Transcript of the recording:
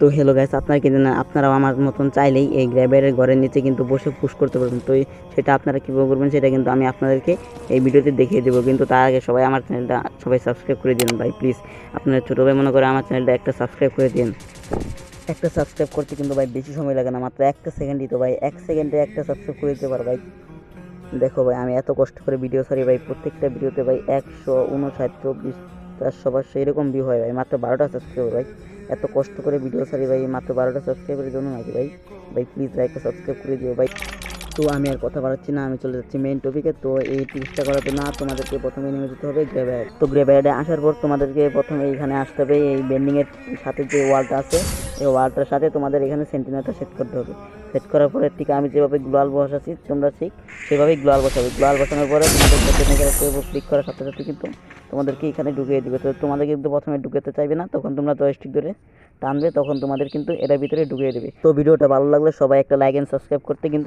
তো hello guys আপনারা কিন্তু না, আপনারাও আমার মতন চাইলেই এই গ্র্যাবের ঘরের নিচে কিন্তু বসে পুশ করতে পারবেন। তো সেটা আপনারা কীভাবে করবেন সেটা কিন্তু আমি আপনাদেরকে এই ভিডিওতে দেখিয়ে দেবো। কিন্তু তার আগে সবাই আমার চ্যানেলটা সবাই সাবস্ক্রাইব করে দিন ভাই প্লিজ আপনারা ছোটো ভাই মনে করে আমার চ্যানেলটা একটা সাবস্ক্রাইব করে দিন। একটা সাবস্ক্রাইব করতে কিন্তু ভাই বেশি সময় লাগে না, মাত্র একটা সেকেন্ডই তো ভাই, এক সেকেন্ডে একটা সাবস্ক্রাইব করে দিতে পারো ভাই। দেখো ভাই, আমি এত কষ্ট করে ভিডিও সারি ভাই, প্রত্যেকটা ভিডিওতে ভাই একশো উনষাট, চব্বিশ চারশো সেই এরকম ভিউ হয় ভাই। মাত্র বারোটা সাবস্ক্রাইবার ভাই। এত কষ্ট করে ভিডিও সারি ভাই, মাত্র বারোটা সাবস্ক্রাইবের জন্য নাকি ভাই? ভাই প্লিজ ভাই একটা সাবস্ক্রাইব করে দিও ভাই। তো আমি আর কথা বাড়াচ্ছি না, আমি চলে যাচ্ছি মেন টপিকে তো এই টিপসটা করার জন্য তোমাদেরকে প্রথমে নেমে যেতে হবে গ্রেভ্যার্ড তো গ্রেভ্যার্ডে আসার পর তোমাদেরকে প্রথমে এইখানে আসতে হবে, এই বেন্ডিংয়ের সাথে যে ওয়ালটা আছে। এই ওয়ালটার সাথে তোমাদের এখানে সেন্টিমিটার সেট করতে হবে। সেট করার পরে ঠিক আমি যেভাবে গ্লোয়াল বসাচ্ছি, তোমরা ঠিক সেভাবেই গ্লোয়াল বসাবে। গ্লোয়াল বসানোর পরে তোমাদের ক্লিক করার সাথে সাথে কিন্তু তোমাদেরকে এখানে ঢুকিয়ে দিবে। তো তোমাদের কিন্তু প্রথমে ঢুকাতে চাইবে না, তখন তোমরা জয়স্টিক ধরে টানবে, তখন তোমাদের কিন্তু এটার ভিতরে ঢুকিয়ে দেবে। তো ভিডিওটা ভালো লাগলে সবাই একটা লাইক এন্ড সাবস্ক্রাইব করতে কিন্তু